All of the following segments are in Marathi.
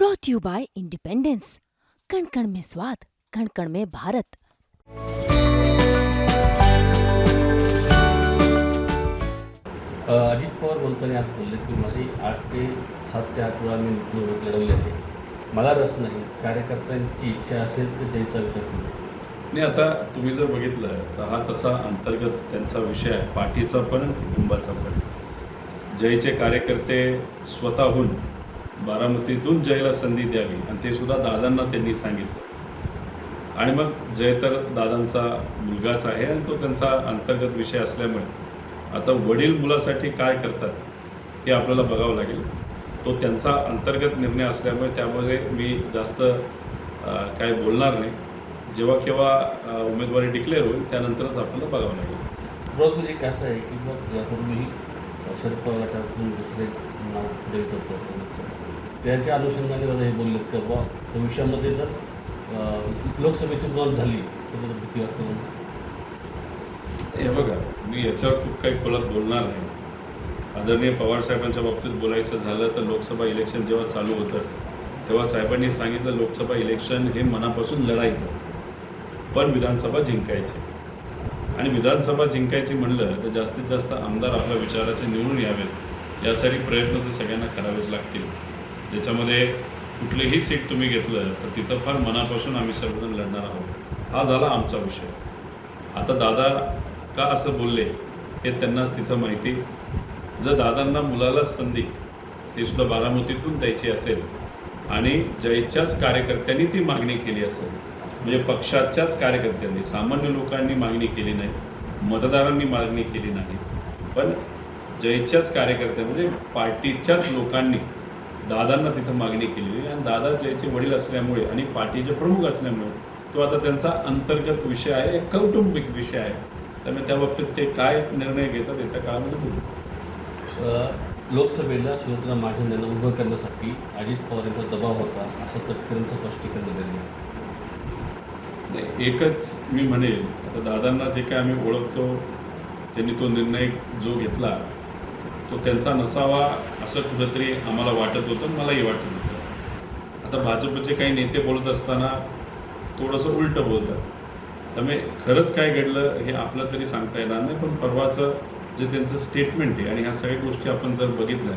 ब्रॉट यू बाय इंडिपेंडेंस कण कण में स्वाद कण कण में भारत अ, अजित पवार बोलताना आज बोलले की माझी आठ ते सात ते आठ वेळा मी निवडणूक लढवली आहे. मला रस नाही. कार्यकर्त्यांची इच्छा असेल तर जयचा विचार करू. नाही आता तुम्ही जर बघितलं तर हा तसा अंतर्गत त्यांचा विषय आहे. पाठीचा पण कुटुंबाचा पण. जयचे कार्यकर्ते स्वतःहून बारामतीतून जयला संधी द्यावी. आणि ते सुद्धा दादांना त्यांनी सांगितलं. आणि मग जय तर दादांचा मुलगाच आहे आणि तो त्यांचा अंतर्गत विषय असल्यामुळे आता वडील मुलासाठी काय करतात हे आपल्याला बघावं लागेल. तो त्यांचा अंतर्गत निर्णय असल्यामुळे त्यामध्ये मी जास्त काय बोलणार नाही. जेव्हा केव्हा उमेदवारी डिक्लेअर होईल त्यानंतरच आपल्याला बघावं लागेल. परंतु एक असं आहे की मग यापूर्वी शरद पवार गटातून दुसरे नाव पुढे येत त्याच्या अनुषंगाने मला हे बोललेत की बाबा भविष्यामध्ये जर लोकसभेची नोंद झाली तर भीती वाटते म्हणून. हे बघा मी याच्यावर खूप काही खोलात बोलणार नाही. आदरणीय पवार साहेबांच्या बाबतीत बोलायचं झालं तर लोकसभा इलेक्शन जेव्हा चालू होतं तेव्हा साहेबांनी सांगितलं लोकसभा इलेक्शन हे मनापासून लढायचं पण विधानसभा जिंकायची. आणि विधानसभा जिंकायची म्हणलं तर जास्तीत जास्त आमदार आपल्या विचाराचे निवडून यावेत. यासाठी प्रयत्न तर सगळ्यांना करावेच लागतील. ज्याच्यामध्ये कुठलंही सीट तुम्ही घेतलं तर तिथं फार मनापासून आम्ही सर्वजण लढणार आहोत. हा झाला आमचा विषय. आता दादा का असं बोलले हे त्यांनाच तिथं माहिती. जर दादांना मुलाला संधी ते सुद्धा बारामतीतून द्यायची असेल आणि जयच्याच कार्यकर्त्यांनी ती मागणी केली असेल म्हणजे पक्षाच्याच कार्यकर्त्यांनी सामान्य लोकांनी मागणी केली नाही मतदारांनी मागणी केली नाही पण जयच्याच कार्यकर्त्या म्हणजे पार्टीच्याच लोकांनी दादांना तिथं मागणी केलेली आणि दादा जयचे वडील असल्यामुळे आणि पार्टीचे प्रमुख असल्यामुळे तो आता त्यांचा अंतर्गत विषय आहे एक कौटुंबिक विषय आहे. त्यामुळे त्या बाबतीत ते काय निर्णय घेतात येत्या काळामध्ये अ, लोकसभेला सुनेत्रा महाजन यांना उभं करण्यासाठी अजित पवार यांचा दबाव होता असं तटकरेंचं स्पष्टीकरण दिलेलं एकच मी म्हणेल आता दादांना जे काय आम्ही ओळखतो त्यांनी तो निर्णय जो घेतला तो त्यांचा नसावा असं कुठंतरी आम्हाला वाटत होतं मलाही वाटत होतं. आता भाजपचे काही नेते बोलत असताना थोडंसं उलटं बोलतात. त्यामुळे खरंच काय घडलं हे आपलं तरी सांगता येणार नाही पण परवाचं जे त्यांचं स्टेटमेंट आहे आणि ह्या सगळ्या गोष्टी आपण जर बघितल्या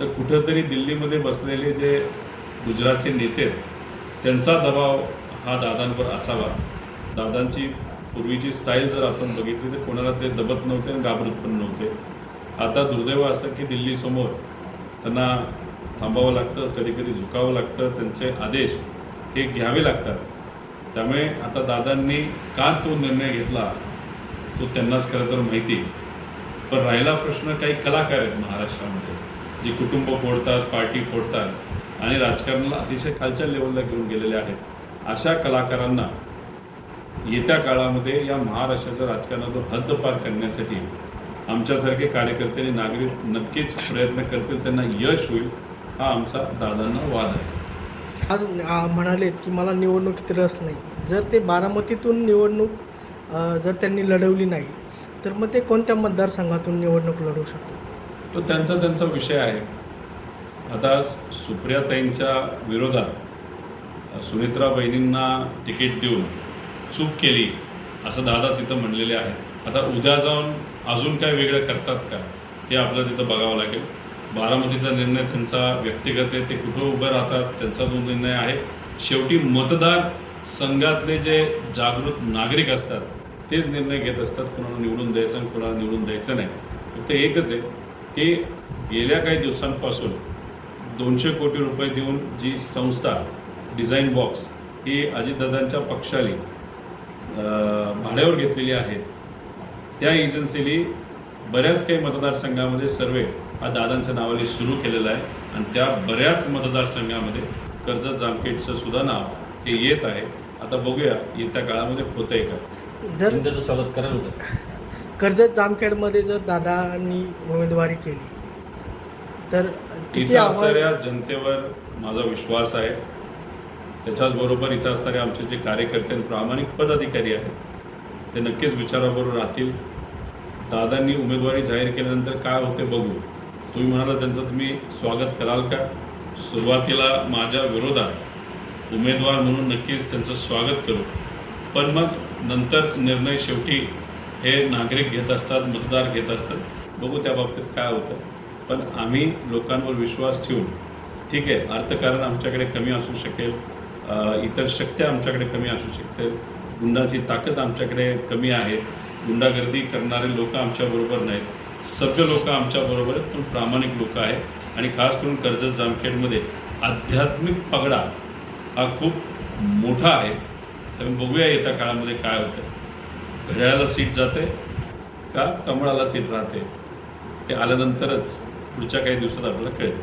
तर कुठंतरी दिल्लीमध्ये बसलेले जे गुजरातचे नेते आहेत त्यांचा दबाव हा दादांवर असावा. दादांची पूर्वीची स्टाईल जर आपण बघितली तर कोणाला ते दबत नव्हते आणि घाबरत पण नव्हते. आता दुर्दैव असं की दिल्लीसमोर त्यांना थांबावं लागतं कधी कधी झुकावं लागतं. त्यांचे आदेश हे घ्यावे लागतात. त्यामुळे आता दादांनी का तो निर्णय घेतला तो त्यांनाच खरं तर माहिती पण राहिला प्रश्न काही कलाकार आहेत महाराष्ट्रामध्ये जे कुटुंब फोडतात पार्टी फोडतात आणि राजकारणाला अतिशय खालच्या लेवलला घेऊन गेलेले आहेत. अशा कलाकारांना येत्या काळामध्ये या महाराष्ट्राच्या राजकारणातून हद्दपार करण्यासाठी आमच्यासारखे कार्यकर्ते आणि नागरिक नक्कीच प्रयत्न करतील त्यांना यश होईल हा आमचा दादांना वाद आहे. आज आ, म्हणालेत की मला निवडणुकीत रस नाही. जर ते बारामतीतून निवडणूक जर त्यांनी लढवली नाही तर मग ते कोणत्या मतदारसंघातून निवडणूक लढवू शकतात? तो त्यांचा त्यांचा विषय आहे. आता सुप्रियाताईंच्या विरोधात सुनेत्रा बहिणींना तिकीट देऊन चूक केली असं दादा तिथं म्हणलेले आहेत. आता उद्या जाऊन अजून काय वेगळं करतात का? हे आपल्याला तिथं बघावं लागेल. बारामतीचा निर्णय त्यांचा व्यक्तिगत आहे. ते कुठं उभं राहतात त्यांचा जो निर्णय आहे. शेवटी मतदार संघातले जे जागृत नागरिक असतात तेच निर्णय घेत असतात. कोणाला निवडून द्यायचं आणि कोणाला निवडून द्यायचं नाही. फक्त एकच आहे की गेल्या काही दिवसांपासून दोनशे कोटी रुपये देऊन जी संस्था डिझाईन बॉक्स ही अजितदादांच्या पक्षाने भाड्यावर घेतलेली आहे. त्या एजन्सीनी बऱ्याच काही मतदारसंघामध्ये सर्वे हा दादांच्या नावाने सुरू केलेला आहे. आणि त्या बऱ्याच मतदारसंघामध्ये कर्जत जामखेडचं सुद्धा नाव हे येत आहे. आता बघूया येत्या काळामध्ये होतंय का? जर शिंदेचं स्वागत करायला होतं. कर्जत जामखेडमध्ये जर दादांनी उमेदवारी केली तर किती इथं असणाऱ्या जनतेवर माझा विश्वास आहे. त्याच्याचबरोबर इथं असणारे आमचे जे कार्यकर्ते आणि प्रामाणिक पदाधिकारी आहेत ते नक्कीच विचाराबरोबर राहतील. दादांनी उमेदवारी जाहीर केल्यानंतर काय होते बघू. तुम्ही म्हणाला त्यांचं तुम्ही स्वागत कराल का? सुरुवातीला माझ्या विरोधात उमेदवार म्हणून नक्कीच त्यांचं स्वागत करू. पण मग नंतर निर्णय शेवटी हे नागरिक घेत असतात मतदार घेत असतात. बघू त्या बाबतीत काय होतं. पण आम्ही लोकांवर विश्वास ठेवून ठीक आहे अर्थकारण आमच्याकडे कमी असू शकेल इतर शक्त्या आमच्याकडे कमी असू शकतील. गुंडाची ताकद आमच्याकडे कमी आहे. गुंडागर्दी करणारे लोक आमच्याबरोबर नाहीत. सभ्य लोक आमच्याबरोबर आहेत पण प्रामाणिक लोक आहेत. आणि खास करून कर्जत जामखेडमध्ये आध्यात्मिक पगडा हा खूप मोठा आहे. तर बघूया येत्या काळामध्ये काय होतं घड्याळाला सीट जाते का कमळाला सीट राहते? ते आल्यानंतरच पुढच्या काही दिवसात आपल्याला कळेल.